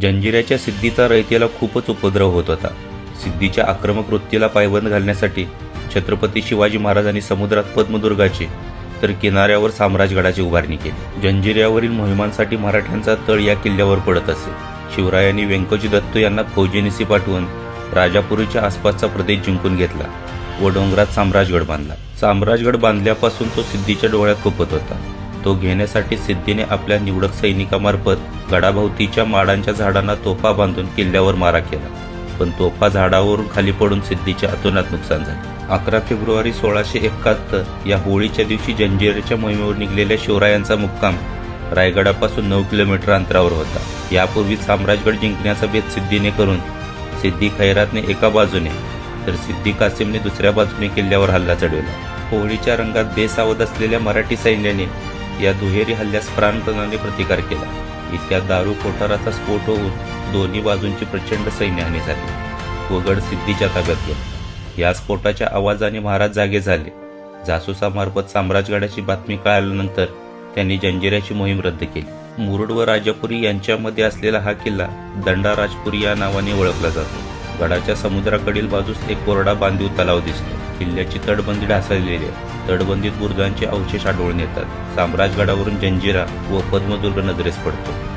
जंजिऱ्याच्या सिद्धीचा रयतेला खूपच उपद्रव होत होता. सिद्धीच्या आक्रमक वृत्तीला पायबंद घालण्यासाठी छत्रपती शिवाजी महाराजांनी समुद्रात पद्मदुर्गाची तर किनाऱ्यावर साम्राजगडाची उभारणी केली. जंजिऱ्यावरील मोहिमांसाठी मराठ्यांचा तळ या किल्ल्यावर पडत असे. शिवरायांनी व्यंकोजी दत्त यांना फौजेनिसी पाठवून राजापुरीच्या आसपासचा प्रदेश जिंकून घेतला व डोंगरात साम्राजगड बांधला. साम्राजगड बांधल्यापासून तो सिद्धीच्या डोळ्यात खुपत होता. तो घेण्यासाठी सिद्धीने आपल्या निवडक सैनिकामार्फत गडाभोवतीच्या माडांच्या झाडांना तोफा बांधून किल्ल्यावर मारा केला. पण तोफा झाडावरून खाली पडून सिद्धीच्या अतोनात नुकसान झाले. अकरा फेब्रुवारी सोळाशे एकाहत्तर या होळीच्या दिवशी जंजिराच्या मोहिमेवर निघलेल्या शिवरायांचा मुक्काम रायगडापासून नऊ किलोमीटर अंतरावर होता. यापूर्वी साम्राजगड जिंकण्याचा भेद सिद्धीने करून सिद्धी खैरातने एका बाजूने तर सिद्धी कासिमने दुसऱ्या बाजूने किल्ल्यावर हल्ला चढवला. होळीच्या रंगात बेसावध असलेल्या मराठी सैन्याने या दुहेरी हल्ल्यास प्राणपणाने प्रतिकार केला. इतक्या दारू कोठाराचा स्फोट होऊन दोन्ही बाजूंची प्रचंड सैन्याने झाली. व गड सिद्धीच्या ताब्यात गेला. या स्फोटाच्या आवाजाने महाराज जागे झाले. जासूसामार्फत साम्राजगडाची बातमी कळाल्यानंतर त्यांनी जंजिऱ्याची मोहीम रद्द केली. मुरुड व राजापुरी यांच्यामध्ये असलेला हा किल्ला दंडाराजपुरी या नावाने ओळखला जातो. गडाच्या समुद्राकडील बाजूस एक कोरडा बांधीव तलाव दिसतो. किल्ल्याची तटबंदी ढासळलेली आहे. तटबंदीत बुरुजांचे अवशेष आढळून येतात. साम्राजगडावरून जंजिरा व पद्मदुर्ग नजरेस पडतो.